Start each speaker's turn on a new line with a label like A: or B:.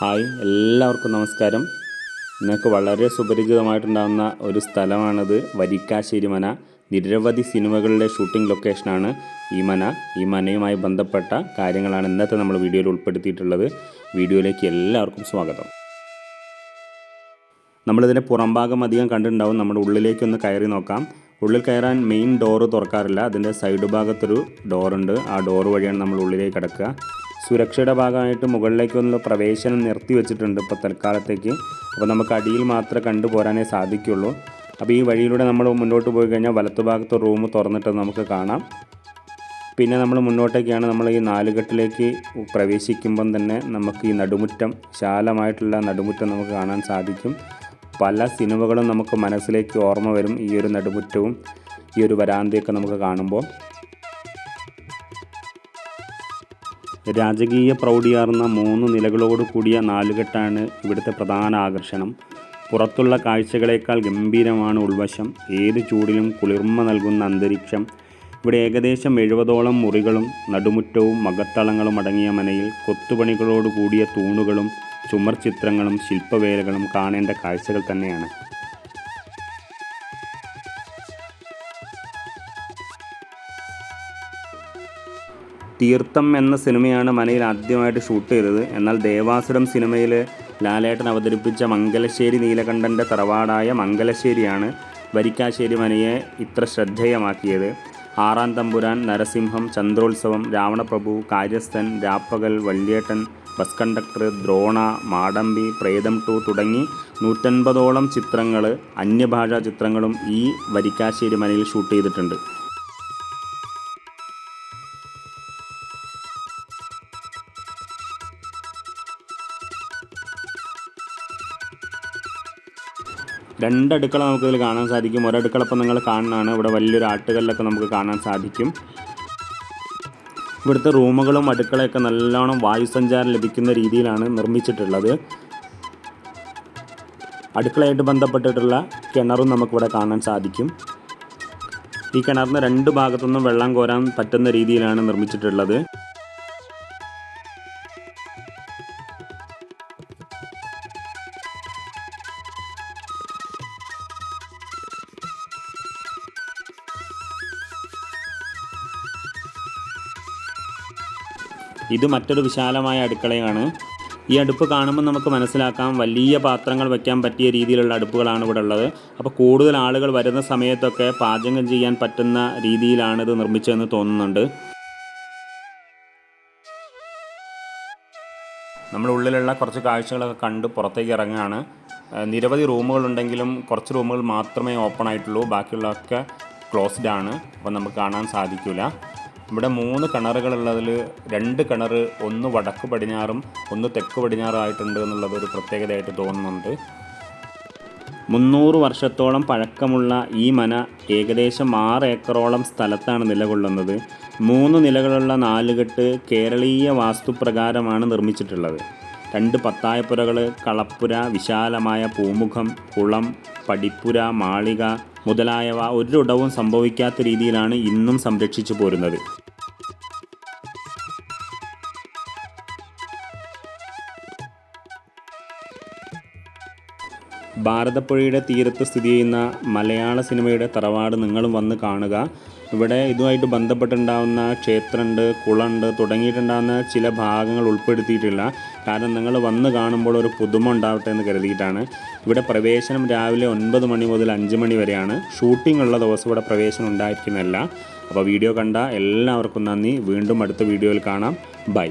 A: Hi എല്ലാവർക്കും നമസ്കാരം. നിങ്ങൾക്ക് വളരെ സുപരിചിതമായിട്ടുണ്ടാകുന്ന ഒരു സ്ഥലമാണിത് വരിക്കാശ്ശേരി മന. നിരവധി സിനിമകളുടെ ഷൂട്ടിംഗ് ലൊക്കേഷനാണ് ഈ മന. ഈ മനയുമായി ബന്ധപ്പെട്ട കാര്യങ്ങളാണ് ഇന്നത്തെ നമ്മൾ വീഡിയോയിൽ ഉൾപ്പെടുത്തിയിട്ടുള്ളത്. വീഡിയോയിലേക്ക് എല്ലാവർക്കും സ്വാഗതം. നമ്മളിതിന്റെ പുറംഭാഗം അധികം കണ്ടിട്ടുണ്ടാവും. നമ്മുടെ ഉള്ളിലേക്കൊന്ന് കയറി നോക്കാം. ഉള്ളിൽ കയറാൻ മെയിൻ ഡോറ് തുറക്കാറില്ല. അതിന്റെ സൈഡ് ഭാഗത്തൊരു ഡോറുണ്ട് ആ ഡോറ് വഴിയാണ് നമ്മൾ ഉള്ളിലേക്ക് കിടക്കുക. സുരക്ഷയുടെ ഭാഗമായിട്ട് മുകളിലേക്കൊന്നുള്ള പ്രവേശനം നിർത്തി വെച്ചിട്ടുണ്ട് ഇപ്പോൾ തൽക്കാലത്തേക്ക്. അപ്പോൾ നമുക്ക് അടിയിൽ മാത്രമേ കണ്ടുപോരാനേ സാധിക്കുള്ളൂ. അപ്പോൾ ഈ വഴിയിലൂടെ നമ്മൾ മുന്നോട്ട് പോയി കഴിഞ്ഞാൽ വലത്തു ഭാഗത്ത് റൂം തുറന്നിട്ട് നമുക്ക് കാണാം. പിന്നെ നമ്മൾ മുന്നോട്ടേക്കാണ് നമ്മൾ ഈ നാലുകെട്ടിലേക്ക് പ്രവേശിക്കുമ്പം തന്നെ നമുക്ക് ഈ നടുമുറ്റം വിശാലമായിട്ടുള്ള നടുമുറ്റം നമുക്ക് കാണാൻ സാധിക്കും. പല സിനിമകളും നമുക്ക് മനസ്സിലേക്ക് ഓർമ്മ വരും ഈ ഒരു നടുമുറ്റവും ഈ ഒരു വരാന്തയൊക്കെ നമുക്ക് കാണുമ്പോൾ. രാജകീയ പ്രൗഢിയാർന്ന മൂന്ന് നിലകളോട് കൂടിയ നാലുകെട്ടാണ് ഇവിടുത്തെ പ്രധാന ആകർഷണം. പുറത്തുള്ള കാഴ്ചകളേക്കാൾ ഗംഭീരമാണ് ഉൾവശം. ഏത് ചൂടിലും കുളിർമ നൽകുന്ന അന്തരീക്ഷം. ഇവിടെ ഏകദേശം എഴുപതോളം മുറികളും നടുമുറ്റവും മകത്തളങ്ങളും അടങ്ങിയ മനയിൽ കൊത്തുപണികളോട് കൂടിയ തൂണുകളും ചുമർ ചിത്രങ്ങളും ശില്പവേലകളും കാണേണ്ട കാഴ്ചകൾ തന്നെയാണ്. തീർത്ഥം എന്ന സിനിമയാണ് മനയിൽ ആദ്യമായിട്ട് ഷൂട്ട് ചെയ്തത്. എന്നാൽ ദേവാസുരം സിനിമയിൽ ലാലേട്ടൻ അവതരിപ്പിച്ച മംഗലശ്ശേരി നീലകണ്ഠന്റെ തറവാടായ മംഗലശ്ശേരിയാണ് വരിക്കാശ്ശേരി മനയെ ഇത്ര ശ്രദ്ധേയമാക്കിയത്. ആറാം തമ്പുരാൻ Narasimham Chandrolsavam Ravanaprabhu Karyasthan Rappakal Valyettan bus conductor Drona Madampi Pretham two തുടങ്ങി നൂറ്റൻപതോളം ചിത്രങ്ങൾ അന്യഭാഷാ ചിത്രങ്ങളും ഈ വരിക്കാശ്ശേരി മനയിൽ ഷൂട്ട് ചെയ്തിട്ടുണ്ട്. രണ്ട് അടുക്കള നമുക്കിതിൽ കാണാൻ സാധിക്കും. ഒരടുക്കള ഇപ്പം നിങ്ങൾ കാണുന്നതാണ്. ഇവിടെ വലിയൊരു ആട്ടുകല്ലൊക്കെ നമുക്ക് കാണാൻ സാധിക്കും. ഇവിടുത്തെ റൂമുകളും അടുക്കളയൊക്കെ നല്ലോണം വായുസഞ്ചാരം ലഭിക്കുന്ന രീതിയിലാണ് നിർമ്മിച്ചിട്ടുള്ളത്. അടുക്കളയായിട്ട് ബന്ധപ്പെട്ടിട്ടുള്ള കിണറും നമുക്കിവിടെ കാണാൻ സാധിക്കും. ഈ കിണറിന് രണ്ട് ഭാഗത്തുനിന്നും വെള്ളം കോരാൻ പറ്റുന്ന രീതിയിലാണ് നിർമ്മിച്ചിട്ടുള്ളത്. ഇത് മറ്റൊരു വിശാലമായ അടുക്കളയാണ്. ഈ അടുപ്പ് കാണുമ്പോൾ നമുക്ക് മനസ്സിലാക്കാം വലിയ പാത്രങ്ങൾ വയ്ക്കാൻ പറ്റിയ രീതിയിലുള്ള അടുപ്പുകളാണ് ഇവിടെ ഉള്ളത്. അപ്പോൾ കൂടുതൽ ആളുകൾ വരുന്ന സമയത്തൊക്കെ പാചകം ചെയ്യാൻ പറ്റുന്ന രീതിയിലാണ് ഇത് നിർമ്മിച്ചതെന്ന് തോന്നുന്നുണ്ട്. നമ്മൾ ഉള്ളിലുള്ള കുറച്ച് കാഴ്ചകളൊക്കെ കണ്ട് പുറത്തേക്ക് ഇറങ്ങുകയാണ്. നിരവധി റൂമുകളുണ്ടെങ്കിലും കുറച്ച് റൂമുകൾ മാത്രമേ ഓപ്പൺ ആയിട്ടുള്ളൂ. ബാക്കിയുള്ളതൊക്കെ ക്ലോസ്ഡ് ആണ്. അപ്പോൾ നമുക്ക് കാണാൻ സാധിക്കില്ല. ഇവിടെ മൂന്ന് കിണറുകളുള്ളതിൽ രണ്ട് കിണർ ഒന്ന് വടക്ക് പടിഞ്ഞാറും ഒന്ന് തെക്ക് പടിഞ്ഞാറും ആയിട്ടുണ്ട് എന്നുള്ളത് ഒരു പ്രത്യേകതയായിട്ട് തോന്നുന്നുണ്ട്. മുന്നൂറ് വർഷത്തോളം പഴക്കമുള്ള ഈ മന ഏകദേശം ആറ് ഏക്കറോളം സ്ഥലത്താണ് നിലകൊള്ളുന്നത്. മൂന്ന് നിലകളുള്ള നാലുകെട്ട് കേരളീയ വാസ്തുപ്രകാരമാണ് നിർമ്മിച്ചിട്ടുള്ളത്. രണ്ട് പത്തായപ്പുരകൾ കളപ്പുര വിശാലമായ പൂമുഖം കുളം പടിപ്പുര മാളിക മുതലായവ ഒരിടവും സംഭവിക്കാത്ത രീതിയിലാണ് ഇന്നും സംരക്ഷിച്ചു പോരുന്നത്. ഭാരതപ്പുഴയുടെ തീരത്ത് സ്ഥിതി ചെയ്യുന്ന മലയാള സിനിമയുടെ തറവാട് നിങ്ങളും വന്ന് കാണുക. ഇവിടെ ഇതുമായിട്ട് ബന്ധപ്പെട്ടുണ്ടാകുന്ന ക്ഷേത്രമുണ്ട് കുളമുണ്ട് തുടങ്ങിയിട്ടുണ്ടാകുന്ന ചില ഭാഗങ്ങൾ ഉൾപ്പെടുത്തിയിട്ടില്ല. കാരണം നിങ്ങൾ വന്ന് കാണുമ്പോൾ ഒരു പുതുമ ഉണ്ടാവട്ടെ എന്ന് കരുതിയിട്ടാണ്. ഇവിടെ പ്രവേശനം രാവിലെ ഒൻപത് മണി മുതൽ അഞ്ച് മണി വരെയാണ്. ഷൂട്ടിംഗ് ഉള്ള ദിവസം ഇവിടെ പ്രവേശനം ഉണ്ടായിരിക്കുന്നതല്ല. അപ്പോൾ വീഡിയോ കണ്ട എല്ലാവർക്കും നന്ദി. വീണ്ടും അടുത്ത വീഡിയോയിൽ കാണാം. ബൈ.